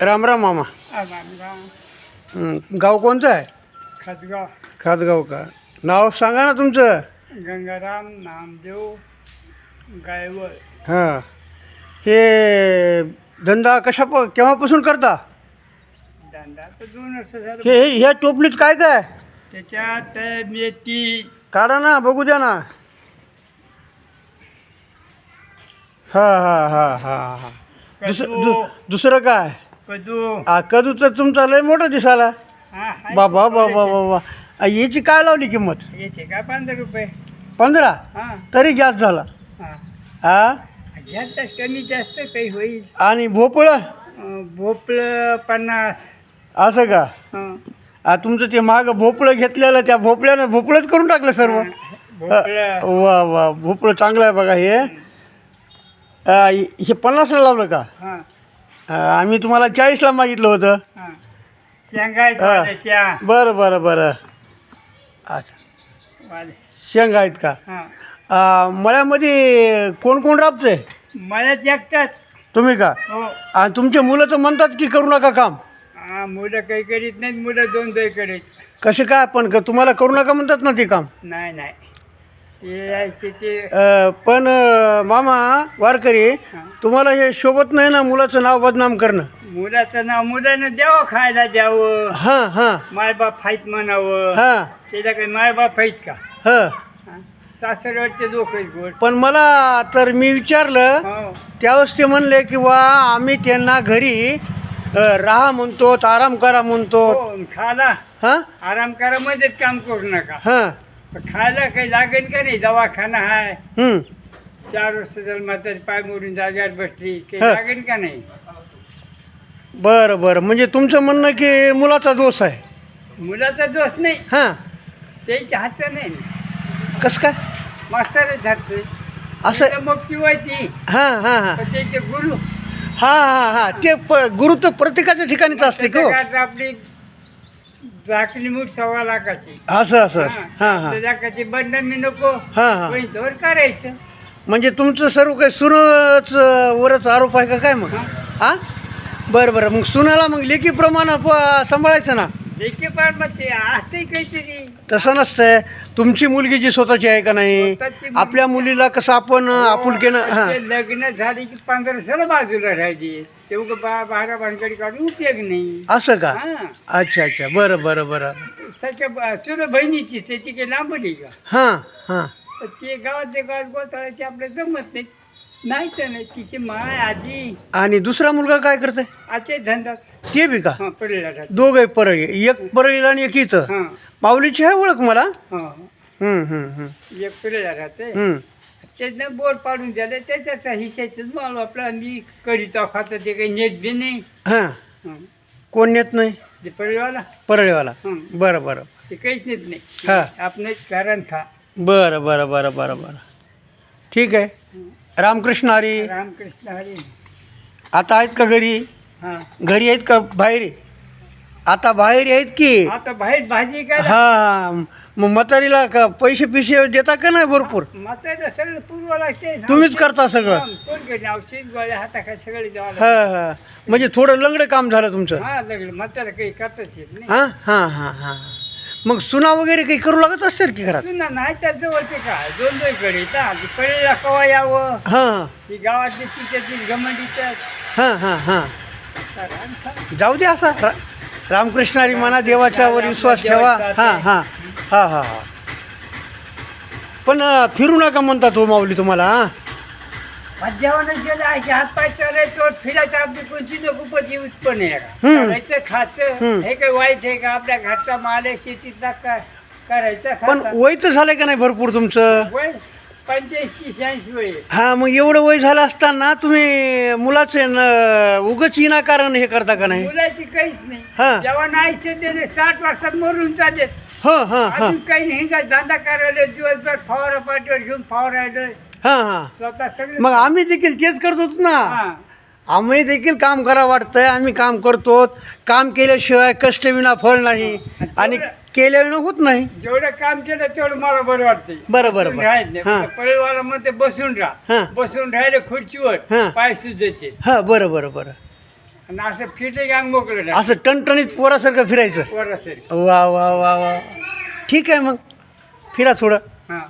राम राम मामा. हं, गाव कोणचं आहे? खतगाव खातगाव का? नाव सांगा ना तुमचं. गंगाराम नामदेव गायवळ. हां. हे धंदा कशा प केव्हापासून करता? धंदा तर दोन वर्ष झालं. हे हे- ह्या टोपलीत काय काय? त्याच्यात मेथी. काढा ना बघू द्या ना. हा हा हा हा हा. दुसरं दु दुसरं काय? कदू. तर तुमचा लय मोठा दिसाला हा, हाय बाबा बाबा बाबा. आ, याची काय लावली किंमत? ते. याचे का पंधरा रुपये. पंधरा? हा. तरी जास्त झाला. हा. हा जास्त कमी जास्त काही होईल. आणि भोपळं? अं, भोपळं पन्नास. असं का? हं. आ, तुमचं ते माग भोपळं घेतलेलं त्या भोपळ्यानं भोपळंच करून टाकलं सर्व? भोपळं. वा वा. भोपळं चांगलं आहे बघा हे. आ, हे पन्नासला लावलं का? हा. आम्ही तुम्हाला चाळीसला मागितलं होतं. हा. हा. वाल्याच्या बरं बरं बरं. अच्छा. वाले. शेंगा आहेत का? हा. मळ्यामध्ये कोण कोण राबतंय? मला एकटाच. तुम्ही का? हो. आणि तुमचे मुलं तर म्हणतात की करू नका काम. हा मुलं काही करीत नाहीत मुलं दोन दोन करीत. कसे काय पण क- तुम्हाला करू नका म्हणतात ना ते काम? नाही नाही. यायचे ते अ, पण अ, मामा वारकरी. तुम्हाला हे शोभत नाही ना मुलाचं नाव बदनाम करणं? मुलाचं नाव मुलानं द्यावं खायला द्यावं. हां हां. मायबाप फाईत म्हणावं. हां. त्याला काही मायबाप फाईत का? हां. हा? सासरवरचे लोक आहेत गोड. पण मला तर मी विचारलं हो. त्यावेळेस ते म्हणले की वा आम्ही त्यांना घरी अ, राहा म्हणतो आराम करा म्हणतो. हो, खायला हां? आराम करा मध्येच काम करू नका. हां. खायला काही लागेल का नाही? दवाखाना आहे हं. चार वर्ष जर म्हातारी पाय मोडून जागेवर बसली काही हा. लागेल का नाही? बरं बरं. म्हणजे तुमचं म्हणणं की मुलाचा दोष आहे. मुलाचा दोष नाही. हां. त्याच्या हातचं नाही. कसं काय? मास्तरच हातचं. असं मग किवायची हां हां हां. पण त्याचे गुरु हां हां हां. ते प गुरु तर प्रत्येकाच्या ठिकाणीच असते का हो? आपली झाकली मूठ सव्वा लाखाची. असं असं हा. हां हां. लाखाची बंधन मी नको. हां हां. पैशावर करायचं. म्हणजे तुमचं सर्व काही सुनच वरच आरोप आहे का काय मग? हा. हा? बरं बरं. मग सुनाला मग लेखी प्रमाण सांभाळायचं ना? देखील पण मग ते असते काहीतरी. तसं नसतंय. तुमची मुलगी जी स्वतःची आहे का नाही? स्वतःची मुलगी- आपल्या मुलीला कसं आपण आपुलकेनं हां ते लग्न झाले की पंधरा सण बाजूला राहायची ते उगं बा बारा भानगडी काढून उपयोग नाही. असं का? हा. अच्छा अच्छा. बरं बरं बरं. सख्या चुलं बहिणीची त्याची काही लांबली का? हां हां. ते गावात गावात गोताळायचे आपल्या जमत नाही. नाही तर नाही तिची माय आजी. आणि दुसरा मुलगा काय करतोय? आजचे धंदाच. ते बी का? हा पडलेला. दोघे परळी एक परळीला आणि एक इथं. हा. माऊलीची आहे ओळख मला? हा. हम्म हम्म हम्म. एक पडलेला राहते हम्म. त्याच्यानं बोर पाडून दिले त्याच्याचा हिशाचंच माल आपला मी करीता खातं ते काही नेट बी नाही. हां. हं. कोण नेत नाही? ते पडलेवाला. परळीवाला. हं. बरं बरं. ते काहीच नेत नाही. हा. आपण कारण खा. बरं बरं बरं बरं बरं. ठीक आहे. रामकृष्ण हरी. रामकृष्ण हरी. आता आहेत का घरी? हा. घरी आहेत का बाहेर? आहे? आता बाहेर आहेत की? आता बाहेर भाजी काय हा हा. मग म्हातारीला का पैसे पिशे देता का नाही भरपूर? म्हातारा सगळं पूर्व लागते. तुम्हीच करता सगळं. कोण करते औषध गोळ्या हाताखाली सगळे हा. हा. म्हणजे थोडं लंगडं काम झालं तुमचं. हा लागलं काही करताच येत नाही. हां हां हां हां. मग सुना वगैरे काही करू लागत असतील की घरात? सुना नाही त्या जवळचे काय दोन दोन कडे पहिल्या कवा यावं. हां. ही गावातली तिच्यातील घमंडीच्या हां हां हां. जाऊ दे असा. रा रामकृष्ण हरी म्हणा देवाच्या वर विश्वास ठेवा. हां हां. हां हां हां. पण अं, फिरू नका म्हणता तो माऊली तुम्हाला हां. मध्यावनं गेलं असे हात पाय चालले तो फिरायचं आपली कोणती नकोपती उत्पन्न आहे. का हम्म. करायचं खायचं हम्म. हे काही वाईट आहे का? आपल्या घरचा माल आहे शेतीचा का? करायचं पण खायचं. वय तर झालं का नाही भरपूर तुमचं? वय पंच्याऐंशी शहाऐंशी वय आहे. हा मग एवढं वय झालं असताना तुम्ही मुलाचे न उगच विनाकारण हे करता का नाही? मुलाची काहीच हा. नाही जेव्हा नाही शेतीने साठ वर्षात मरून चालले हां हां हां. अजून काही नाही. का धंदा करायला दिवसभर फवारा पाठीवर घेऊन फवारायला हां हां स्वतः सगळं मग आम्ही देखील तेच करत होतो ना हा. आम्ही देखील काम करा वाटतंय आम्ही काम करतो काम केल्याशिवाय कष्ट विना फळ नाही आणि केल्याविना होत नाही जेवढं काम केलं तेवढं मला बरं वाटतंय बरं, बरं, बसून बरं. राहायचं नाही. हां. परिवारा मध्ये बसून हां. राहा बसून राहिले खुर्चीवर. पाय सुजायचे हां बरं बरं बरं आणि असं फिटे अंग मोकळं. असं टणटणीत पोरासारखं फिरायचं वर असेल वा वा वा वा ठीक आहे मग फिरा थोडं हां